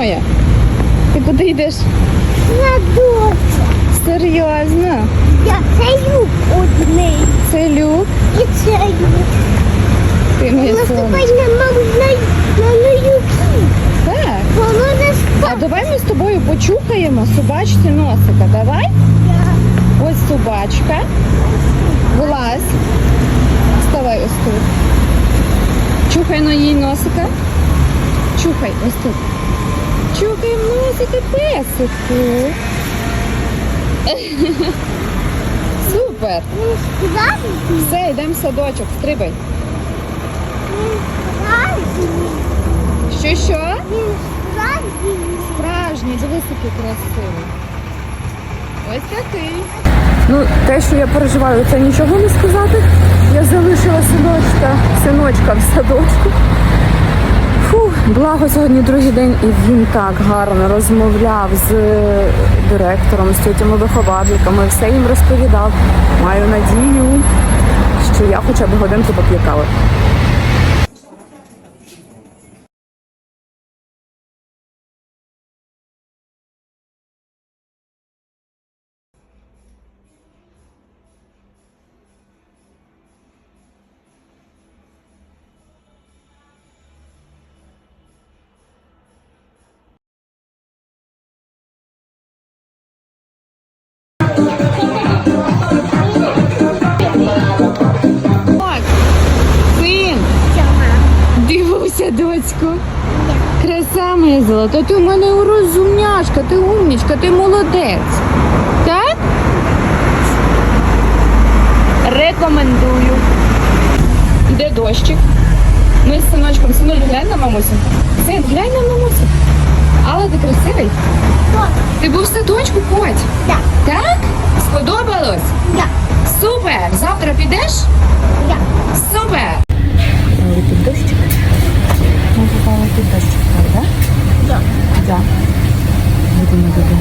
моя? Ти куди йдеш? Садочок. Серйозно? Я це люк одний. Це люк? І це люк. Ти моя. Наступай на маму на, на, на люки. Так. Воно не А давай ми з тобою почухаємо собачці носика. Давай? Ось собачка. Вилазь. Вставай ось тут. Чухай на їй носика. Чухай ось тут. Чухай носика песику. Супер. Все, йдемо в садочок, стрибай. Що що? Справжній, дивись, який красивий. Ось такий. Ну, те, що я переживаю, це нічого не сказати. Я залишила синочка, синочка в садочку. Благо сьогодні другий день, і він так гарно розмовляв з директором, з тітями виховательками, все їм розповідав. Маю надію, що я хоча б годинку поп'ю син, дивуйся, доцьку. Краса моя золота, ти у мене розумняшка, ти умнічка, ти молодець. Так? Рекомендую. Де дощик? Ми з синочком. Синуль, глянь на мамусю. Син, глянь на мамусю. Але ти красивий. Ти був в садочку, Коть? Так. Завтра підеш? Я. Супер! Тут дощик. Ми попали під дощик, так? Так. Будемо додому.